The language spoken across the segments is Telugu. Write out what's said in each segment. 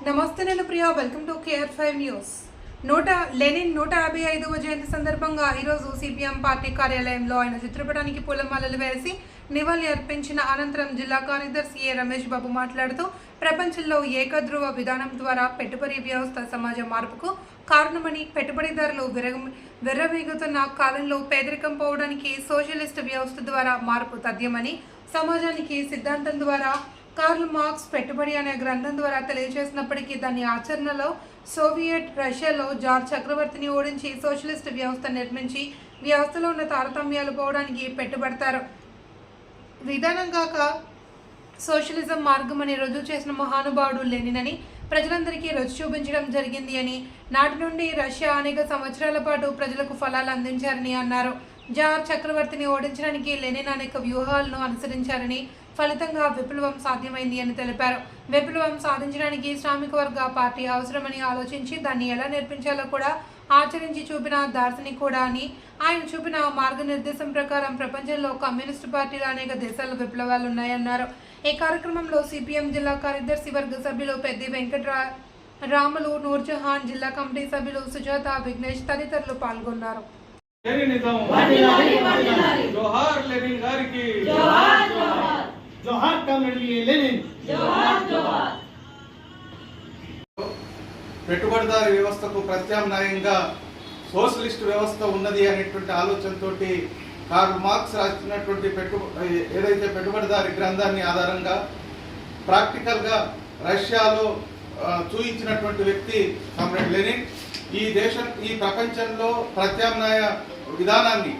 నమస్తే నేను Priya. Welcome to KR five news నూట లెనిన్ నూట యాభై ఐదవ జయంతి సందర్భంగా ఈరోజు సిపిఎం పార్టీ కార్యాలయంలో ఆయన చిత్రపటానికి పూలమాలలు వేసి నివాళి అర్పించిన అనంతరం జిల్లా కార్యదర్శి ఏ రమేష్ బాబు మాట్లాడుతూ ప్రపంచంలో ఏకధ్రువ విధానం ద్వారా పెట్టుబడి వ్యవస్థ సమాజ మార్పుకు కారణమని పెట్టుబడిదారులు విరగ విర్రవీగుతున్న కాలంలో పేదరికం పోవడానికి సోషలిస్ట్ వ్యవస్థ ద్వారా మార్పు తథ్యమని సమాజానికి సిద్ధాంతం ద్వారా కార్ల్ మార్క్స్ పెట్టుబడి అనే గ్రంథం ద్వారా తెలియజేసినప్పటికీ దాని ఆచరణలో సోవియట్ రష్యాలో జార్జ్ చక్రవర్తిని ఓడించి సోషలిస్ట్ వ్యవస్థ నిర్మించి వ్యవస్థలో ఉన్న తారతమ్యాలు పోవడానికి పెట్టుబడతారు. విధానం కాక సోషలిజం మార్గం అని రుజువు చేసిన మహానుభావుడు లెనినని ప్రజలందరికీ రుచి చూపించడం జరిగింది అని నాటి నుండి రష్యా అనేక సంవత్సరాల పాటు ప్రజలకు ఫలాలు అందించారని అన్నారు. జార్ చక్రవర్తిని ఓడించడానికి లెనిన్ అనేక వ్యూహాలను అనుసరించారని ఫలితంగా విప్లవం సాధ్యమైంది అని తెలిపారు. విప్లవం సాధించడానికి శ్రామిక వర్గ పార్టీ అవసరమని ఆలోచించి దాన్ని ఎలా నేర్పించాలో కూడా ఆచరించి చూపిన దార్శని కూడా అని. ఆయన చూపిన మార్గనిర్దేశం ప్రకారం ప్రపంచంలో కమ్యూనిస్టు పార్టీలు అనేక దేశాల విప్లవాలు ఉన్నాయన్నారు. ఈ కార్యక్రమంలో సిపిఎం జిల్లా కార్యదర్శి వర్గ సభ్యులు పెద్ది వెంకట్రా రాములు నూర్జహాన్ జిల్లా కమిటీ సభ్యులు సుజాత విఘ్నేష్ తదితరులు పాల్గొన్నారు. జోహార్ జోహార్ పెట్టుబడిదారి వ్యవస్థకు ప్రత్యామ్నాయంగా సోషలిస్ట్ వ్యవస్థ ఉన్నది అనేటువంటి ఆలోచనతోటి కార్ల్ మార్క్స్ రాసినటువంటి పెట్టు ఏదైతే పెట్టుబడిదారి గ్రంథాన్ని ఆధారంగా ప్రాక్టికల్గా రష్యాలో చూయించినటువంటి వ్యక్తి కామ్రేడ్ లెనిన్ ఈ దేశం ఈ ప్రపంచంలో ప్రత్యామ్నాయ విధానాన్ని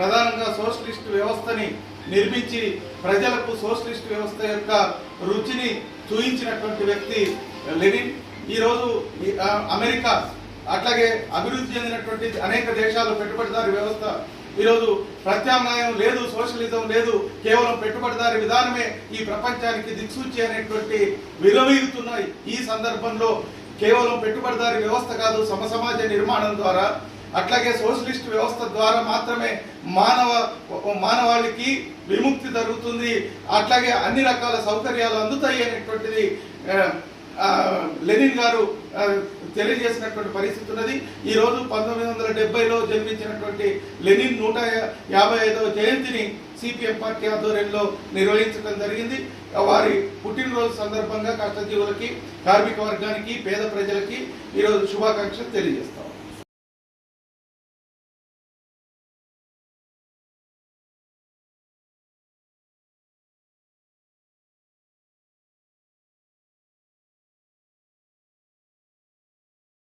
ప్రధానంగా సోషలిస్ట్ వ్యవస్థని నిర్మించి ప్రజలకు సోషలిస్ట్ వ్యవస్థ యొక్క రుచిని చూయించినటువంటి వ్యక్తి లెనిన్. ఈరోజు ఈ, అమెరికా అట్లాగే అభివృద్ధి చెందినటువంటి అనేక దేశాలు పెట్టుబడిదారి వ్యవస్థ. ఈరోజు ప్రత్యామ్నాయం లేదు సోషలిజం లేదు కేవలం పెట్టుబడిదారి విధానమే ఈ ప్రపంచానికి దిక్సూచి అనేటువంటి విరవీగుతున్న ఈ సందర్భంలో కేవలం పెట్టుబడిదారి వ్యవస్థ కాదు సమసమాజ నిర్మాణం ద్వారా అట్లాగే సోషలిస్ట్ వ్యవస్థ ద్వారా మాత్రమే మానవ మానవాళికి విముక్తి జరుగుతుంది. అట్లాగే అన్ని రకాల సౌకర్యాలు అందుతాయి అనేటువంటిది లెనిన్ గారు తెలియజేసినటువంటి పరిస్థితి ఉన్నది. ఈరోజు పంతొమ్మిది వందల డెబ్బైలో జన్మించినటువంటి లెనిన్ నూట యాభై ఐదవ జయంతిని సిపిఎం పార్టీ ఆధ్వర్యంలో నిర్వహించడం జరిగింది. వారి పుట్టినరోజు సందర్భంగా కష్టజీవులకి కార్మిక వర్గానికి పేద ప్రజలకి ఈరోజు శుభాకాంక్షలు తెలియజేస్తాం.